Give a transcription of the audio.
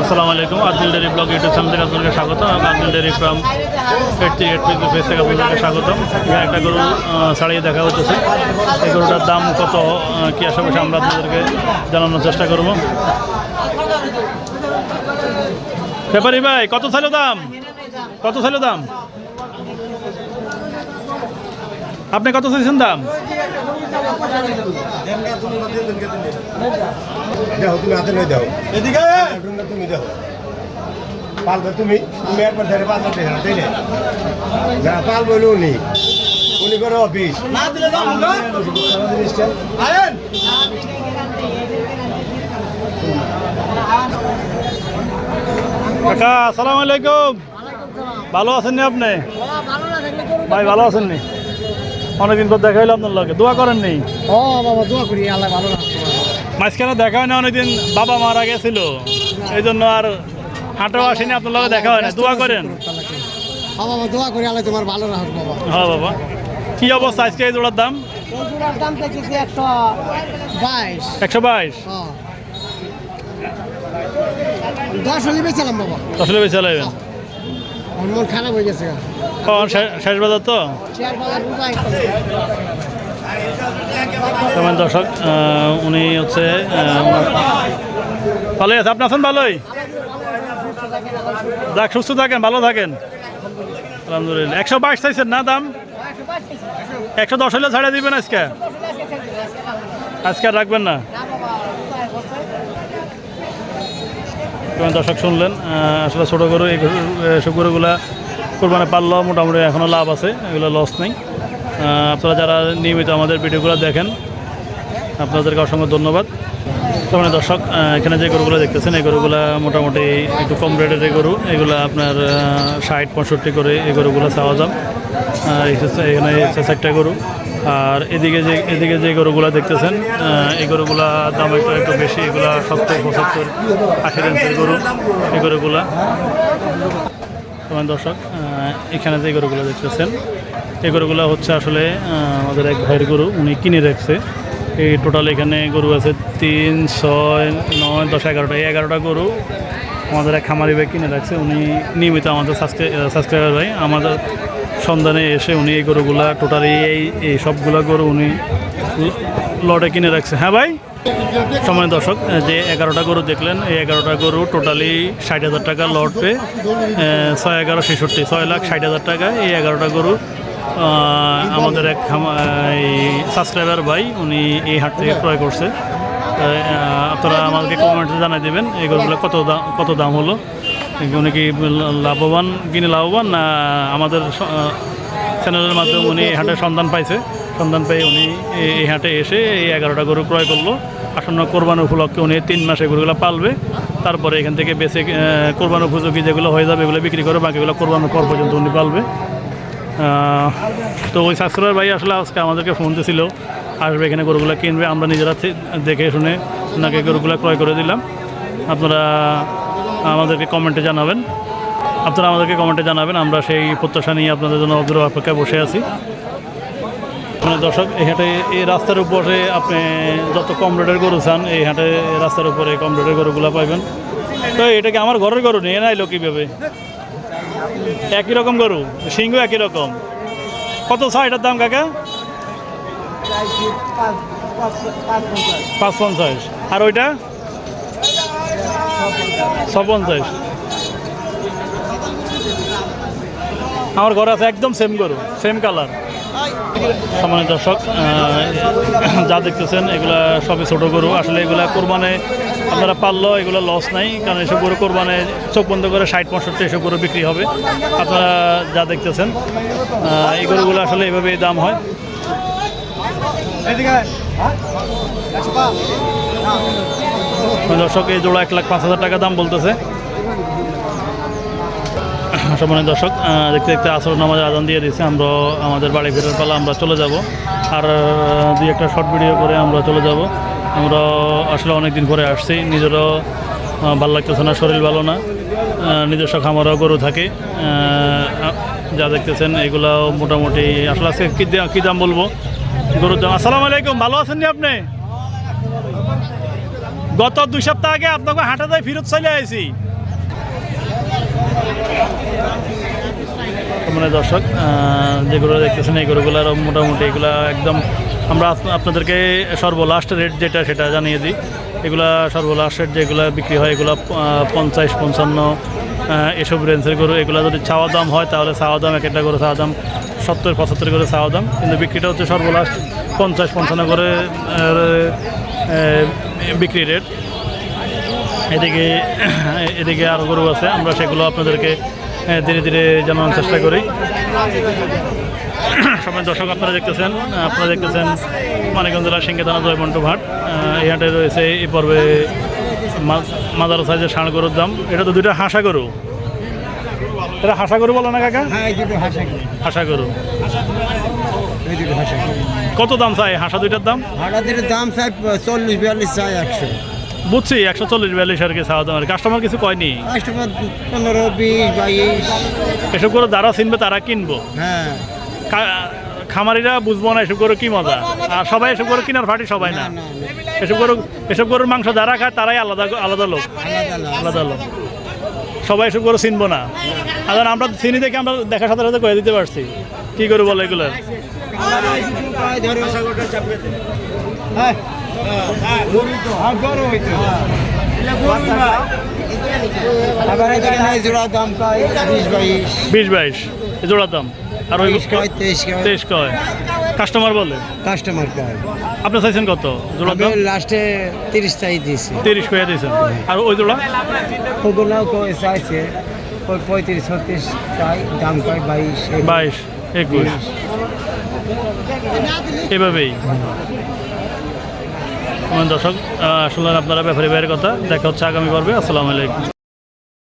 আসসালামু আলাইকুম Abdul dairy blog YouTube channel থেকে আপনাদেরকে স্বাগত এবং Abdul dairy farm eighty eight page থেকে আপনাদেরকে স্বাগতম। একটা গরু আহ, দেখা হচ্ছে এই গরুটার দাম কত কি আশেপাশে আমরা আপনাদেরকে জানানোর চেষ্টা করব। ব্যাপারি ভাই কত ছিল দাম? কত ছিল দাম? আপনি কত চাইছেন দাম? দেখো তুমি হাতে নয় দাও এদিকে! তুমি দেখো। পালবে তুমি তুমি একবার ধরে পালবে দেখো তাই না? পালবে উনি। উনি করে অফিস। কাকা আসসালামু আলাইকুম। ভালো আছেন নি আপনি? ভাই ভালো আছেন নি? অনেকদিন পর দেখা হইল আপনার লগে। দোয়া করেন নি ও বাবা দোয়া করি আল্লাহ ভালো মাঝখানে দেখা হয় না অনেকদিন বাবা মারা গেছিল। এই জন্য আর হাঁটাও আসেনি আপনার লগে দেখা হয় না দোয়া করেন। বাবা দোয়া করি আল্লাহ তোমার ভালো রাখো বাবা। হ্যাঁ বাবা। কি অবস্থা আজকে এই জোড়ার দাম? ওজুরার দাম একশো বাইশ। একশো বাইশ? হ্যাঁ দশ হলে বেচালাম বাবা। লাগবেন আমার মন খারাপ হয়ে গেছে শেষ বাজার তো? তেমন দর্শক উনি হচ্ছে ভালোই আছে। আপনি আছেন ভালোই? যাক, সুস্থ থাকেন, ভালো থাকেন। আলহামদুলিল্লাহ। একশো বাইশ চাইছেন না দাম? একশো দশ হলে ছাড়া দিবেন আজকে? আজকে আর রাখবেন না? দর্শক শুনলেন আসলে ছোটো গরু, এই গরু কোরবানে পারলেও মোটামুটি এখনও লাভ আছে, এগুলো লস নেই। আপনারা যারা নিয়মিত আমাদের ভিডিওগুলো দেখেন, আপনাদেরকে অসংখ্য ধন্যবাদ। তেমন দর্শক এখানে যে গরুগুলো দেখতেছেন, এই গরুগুলা মোটামুটি একটু কম রেটের এই গরু। এগুলো আপনার ষাট, পঁয়ষট্টি করে এই গরুগুলো চাওয়া হচ্ছে- এখানে হচ্ছে গরু। আর এদিকে যে এদিকে যে গরুগুলো দেখতেছেন এই গরুগুলা দাম একটু একটু বেশি, এগুলা সত্তর, পঁচাত্তর, আশি রেঞ্জের গরু, এই গরুগুলা। তোমার দর্শক এখানে যে গরুগুলো দেখতেছেন, এই গরুগুলো হচ্ছে আসলে আমাদের এক ভাইয়ের গরু, উনি কিনে রাখছে। এই টোটাল এখানে গরু আছে তিন, ছয়, নয়, দশ, এগারোটা। এই এগারোটা গরু আমাদের এক খামারি ভাই কিনে রাখছে। উনি নিয়মিত আমাদের সাবস্ক্রাইবার ভাই। আমাদের সন্ধানে এসে উনি এই গরুগুলা টোটালি এই এই সবগুলা গরু উনি লটে কিনে রাখছে। হ্যাঁ ভাই? সময় দর্শক যে এগারোটা গরু দেখলেন, এই এগারোটা গরু টোটালি ষাট হাজার টাকা লট পে ছয় এগারো ছেষট্টি, ছয় লাখ ষাট হাজার টাকা এই এগারোটা গরু আমাদের এক সাবস্ক্রাইবার ভাই, উনি এই হাট থেকে ক্রয় করছে। আপনারা আমাদেরকে কমেন্টে জানাই দেবেন, এই গরুগুলো কত দাম কত দাম হলো, উনি কি লাভবান, কিনে লাভবান, না আমাদের চ্যানেলের মাধ্যমে উনি হাটের সন্ধান পাইছে? সন্ধান পেয়ে উনি এই- হাটে এসে এই এগারোটা গরু ক্রয় করল। আসন্ন কোরবানি উপলক্ষে উনি তিন মাসে গরুগুলো পালবে। তারপরে এখান থেকে বেঁচে কোরবান উপযোগী যেগুলো হয়ে যাবে এগুলো বিক্রি করে বাকিগুলো কোরবানোর পর পর্যন্ত উনি পালবে। তো ওই শাস্ত্রের ভাই আসলে আজকে আমাদেরকে ফোন দিয়েছিল আসবে এখানে গরুগুলো কিনবে, আমরা নিজেরা দেখে শুনে ওনাকে গরুগুলো ক্রয় করে দিলাম। আপনারা আমাদেরকে কমেন্টে জানাবেন। আপনারা আমাদেরকে কমেন্টে জানাবেন, আমরা সেই প্রত্যাশা নিয়ে আপনাদের জন্য অপেক্ষায় বসে আছি। মানে দর্শক, এই হাটে, এই রাস্তার উপরে আপনি যত কম রেটের গরু চান, এই হাটে রাস্তার উপরে কম রেটের গরুগুলো পাইবেন। তো এটা কি আমার ঘরের গরু নিয়ে নাইলো কীভাবে? একই রকম গরু, সিংহ একই রকম। কত ছয় এটার দাম, কাকা? পাঁচ পঞ্চাশ আর ওইটা? ছ পঞ্চাশ আমার ঘরে আছে একদম সেম গরু সেম কালার সামান্য দর্শক যা দেখতেছেন, এগুলা সবই ছোট গরু। আসলে এগুলা কোরবানে আপনারা পারলেও এগুলো লস নাই, কারণ এসব গরু কোরবানে চোখ বন্ধ করে ষাট, পঁয়ষট্টি এসব গরু বিক্রি হবে। আপনারা যা দেখতেছেন এই গরুগুলো আসলে এভাবেই দাম হয়। দর্শক, এই জোড়া এক লাখ পাঁচ হাজার টাকা দাম বলতেছে। সম্মানিত দর্শক দেখতে দেখতে আসর নামাজের আজান দিয়ে দিয়েছে। আমরা আমাদের বাড়ি ফেরার পালা আমরা চলে যাব। আর দুই একটা শর্ট ভিডিও করে আমরা চলে যাব। আমরা আসলে অনেক দিন পরে আসছি। নিজেরও ভালো লাগতেছে না, শরীর ভালো না। নিজস্ব খামারও গরু থাকে। যা দেখতেছেন এগুলো মোটামুটি আসলে আজকে কী দাম কী দাম বলব? গরুর দাম। আসসালামু আলাইকুম, ভালো আছেন নি আপনি? গত দুই সপ্তাহ আগে আপনাকে হাঁটাতে ফিরত চলে আইছি। মানে দর্শক যেগুলো দেখতেছেন এই গরুগুলোর মোটামুটি এগুলা একদম আমরা আপ- আপনাদেরকে সর্বলাস্ট রেট যেটা সেটা জানিয়ে দিই। এগুলা রেট যেগুলো বিক্রি হয়, এগুলো পঞ্চাশ, পঞ্চান্ন এসব রেঞ্জের গরু। এগুলো যদি চাওয়া দাম হয়, তাহলে চাওয়া দাম এক একটা করে চাওয়া দাম সত্তর, পঁচাত্তর করে চাওয়া দাম। কিন্তু বিক্রিটা হচ্ছে সর্বলাস্ট পঞ্চাশ, পঞ্চান্ন করে বিক্রি রেট এদিকে এদিকে আরও গরু আছে, আমরা সেগুলো আপনাদেরকে ধীরে ধীরে জানানোর চেষ্টা করি। সবাই দর্শক আপনারা দেখতেছেন আপনারা দেখতেছেন মানিকগঞ্জ জেলার সিংহে থানা জয়মন্টু ভাট। এই হাটে রয়েছে এই পর্বে মাদার সাইজের ষাঁড় গরুর দাম। এটা তো দুইটা হাসা গরু। এটা হাসা গরু বলো না কাকা? হ্যাঁ হাসা হাসা গরু। হাসা কত দাম চাই? হাসা দুইটার দাম? হাটাদের দাম চাই চল্লিশ বিয়াল্লিশ চাই একশো। বুঝছি একশো চল্লিশ বিয়াল্লিশ আর কি চাওয়া দাম আর কাস্টমার কিছু কয়নি? কাস্টমার পনেরো বিশ বাইশ। এসব করে যারা চিনবে তারা কিনবো। হ্যাঁ। খামারিরা বুঝব না এসব করে কি মজা। আর সবাই এসব করে কিনার ফাটি সবাই না। এসব গরু এসব গরুর মাংস যারা খায় তারাই আলাদা আলাদা লোক। আলাদা লোক। সবাই এসব করে চিনবো না। এখন আমরা চিনি দেখে আমরা দেখার সাথে সাথে করে দিতে পারছি। কি করে বলো এগুলো? বিশ বাইশ। জোড়ার দাম? আর ওই তেইশ কয় কাস্টমার বলে? কাস্টমার কয় আপনি চাইছেন কত? জোড়ার দাম? লাস্টে তিরিশ চাই দিয়েছি। তিরিশ কয়ে দিয়েছেন। আর ওই জোড়া? ওগুলোও কয় চাইছে। ওই পঁয়ত্রিশ ছত্রিশ চাই দাম কয় বাইশ বাইশ একুশ। এভাবেই। দর্শক শুনলেন আপনারা ব্যাপারী ভাইয়ের কথা। দেখা হচ্ছে আগামী পর্বে। আসসালামু আলাইকুম।